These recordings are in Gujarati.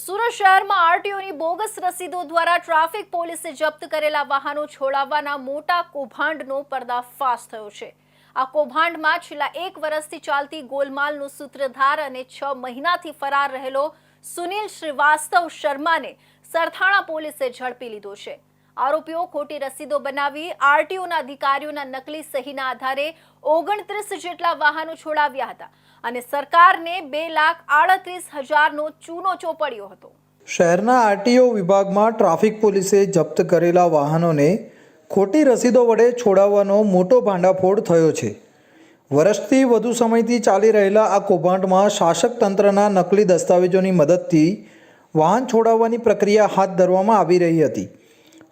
સુરત શહેરમાં આરટીઓની બોગસ રસીદો દ્વારા ટ્રાફિક પોલીસે જપ્ત કરેલા વાહનો છોડાવવાના મોટા કૌભાંડનો પર્દાફાશ થયો છે. આ કૌભાંડમાં છેલ્લા એક વર્ષથી ચાલતી ગોલમાલનો સૂત્રધાર અને છ મહિનાથી ફરાર રહેલો સુનિલ શ્રીવાસ્તવ શર્માને સરથાણા પોલીસે ઝડપી લીધો છે. આરોપીઓ ખોટી રસીદો બનાવી, આરટીઓના અધિકારીઓના નકલી સહીના આધારે ઓગણત્રીસ જેટલા વાહનો છોડાવ્યા હતા અને સરકારને બે લાખ આડત્રીસ હજારનો ચૂનો ચોપડ્યો હતો. શહેરના આરટીઓ વિભાગમાં ટ્રાફિક પોલીસે જપ્ત કરેલા વાહનોને ખોટી રસીદો વડે છોડાવવાનો મોટો ભાંડાફોડ થયો છે. વર્ષથી વધુ સમયથી ચાલી રહેલા આ કૌભાંડમાં શાસક તંત્રના નકલી દસ્તાવેજોની મદદથી વાહન છોડાવવાની પ્રક્રિયા હાથ ધરવામાં આવી રહી હતી.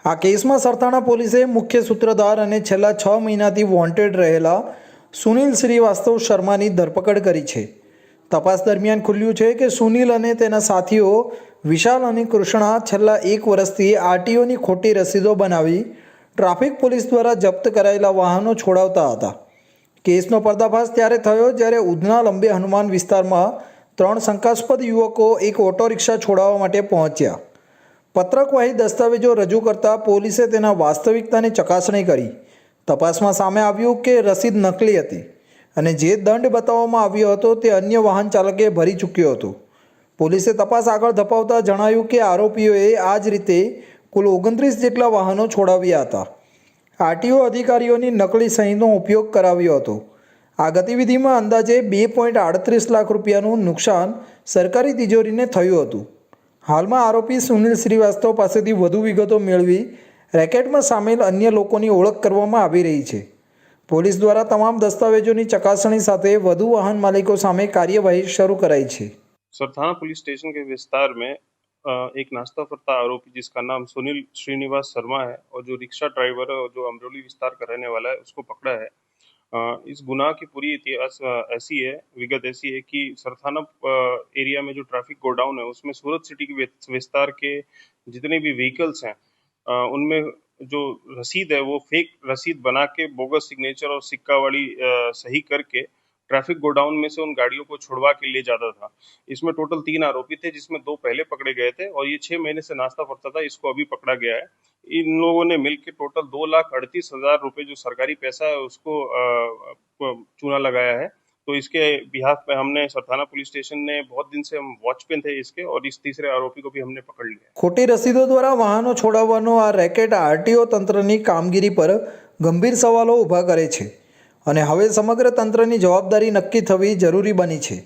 આ કેસમાં સરથાણા પોલીસે મુખ્ય સૂત્રધાર અને છેલ્લા છ મહિનાથી વોન્ટેડ રહેલા સુનિલ શ્રીવાસ્તવ શર્માની ધરપકડ કરી છે. તપાસ દરમિયાન ખુલ્યું છે કે સુનિલ અને તેના સાથીઓ વિશાલ અને કૃષ્ણા છેલ્લા એક વર્ષથી આરટીઓની ખોટી રસીદો બનાવી ટ્રાફિક પોલીસ દ્વારા જપ્ત કરાયેલા વાહનો છોડાવતા હતા. કેસનો પર્દાફાશ ત્યારે થયો જ્યારે ઉધના લંબે હનુમાન વિસ્તારમાં ત્રણ શંકાસ્પદ યુવકો એક ઓટો રિક્ષા છોડાવવા માટે પહોંચ્યા. પત્રકવાહી દસ્તાવેજો રજૂ કરતા પોલીસે તેના વાસ્તવિકતાની ચકાસણી કરી. તપાસમાં સામે આવ્યું કે રસીદ નકલી હતી અને જે દંડ બતાવવામાં આવ્યો હતો તે અન્ય વાહન ચાલકે ભરી ચૂક્યો હતો. પોલીસે તપાસ આગળ ધપાવતા જણાવ્યું કે આરોપીઓએ આ જ રીતે કુલ ઓગણત્રીસ જેટલા વાહનો છોડાવ્યા હતા. આરટીઓ અધિકારીઓની નકલી સહીનો ઉપયોગ કરાવ્યો હતો. આ ગતિવિધિમાં અંદાજે બે પોઈન્ટ આડત્રીસ લાખ રૂપિયાનું નુકસાન સરકારી તિજોરીને થયું હતું. હાલમાં આરોપી સુનિલ શ્રીવાસ્તવ પાસેથી વધુ વિગતો મેળવી રેકેટમાં સામેલ અન્ય લોકોની ઓળખ કરવામાં આવી રહી છે પોલીસ દ્વારા તમામ દસ્તાવેજોની ચકાસણી સાથે વધુ વાહન માલિકો સામે કાર્યવાહી શરૂ કરાઈ છે सरथाना पुलिस स्टेशन के विस्तार में अ, एक नाश्ता फरता आरोपी जिसका नाम सुनील श्रीनिवास शर्मा है और जो रिक्शा ड्राइवर है और जो अमरोली विस्तार का रहने वाला है उसको पकड़ा है अ, इस गुनाह की पूरी इतिहास ऐसी है, विगत ऐसी है कि सरथाना एरिया में जो ट्रैफ़िक गोडाउन है, उसमें सूरत सिटी के विस्तार के जितने भी व्हीकल्स हैं उनमें जो रसीद है, वो फेक रसीद बना के, बोगस सिग्नेचर और सिक्का वाली सही करके ट्रैफिक गोडाउन में से उन गाड़ियों को छुड़वा के ले जाता था इसमें टोटल तीन आरोपी थे जिसमें दो पहले पकड़े गए थे और ये छह महीने से नाश्ता फरता था इसको अभी पकड़ा गया है इन लोगों ने मिलकर टोटल दो लाख अड़तीस हजार रुपये जो सरकारी पैसा है उसको अ, अ, चूना लगाया है तो इसके बिहाफ पे हमने सरथाना पुलिस स्टेशन ने बहुत दिन से हम वॉच पे थे इसके और इस तीसरे आरोपी को भी हमने पकड़ लिया है ખોટી રસીદો દ્વારા વાહનો છોડાવવાનો આ રેકેટ આરટીઓ તંત્રની કામગીરી પર ગંભીર સવાલો ઊભા કરે છે અને હવે સમગ્ર તંત્રની જવાબદારી નક્કી થવી જરૂરી બની છે.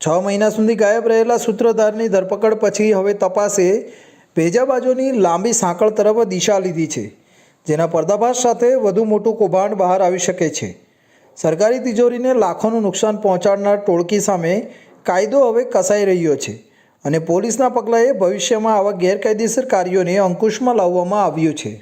છ મહિના સુધી ગાયબ રહેલા સૂત્રધારની ધરપકડ પછી હવે તપાસે ભેજાબાજોની લાંબી સાંકળ તરફ દિશા લીધી છે, જેના પર્દાફાશ સાથે વધુ મોટું કૌભાંડ બહાર આવી શકે છે. સરકારી તિજોરીને લાખોનું નુકસાન પહોંચાડનાર ટોળકી સામે કાયદો હવે કસાઈ રહ્યો છે અને પોલીસના પગલાંએ ભવિષ્યમાં આવા ગેરકાયદેસર કાર્યોને અંકુશમાં લાવવામાં આવ્યું છે.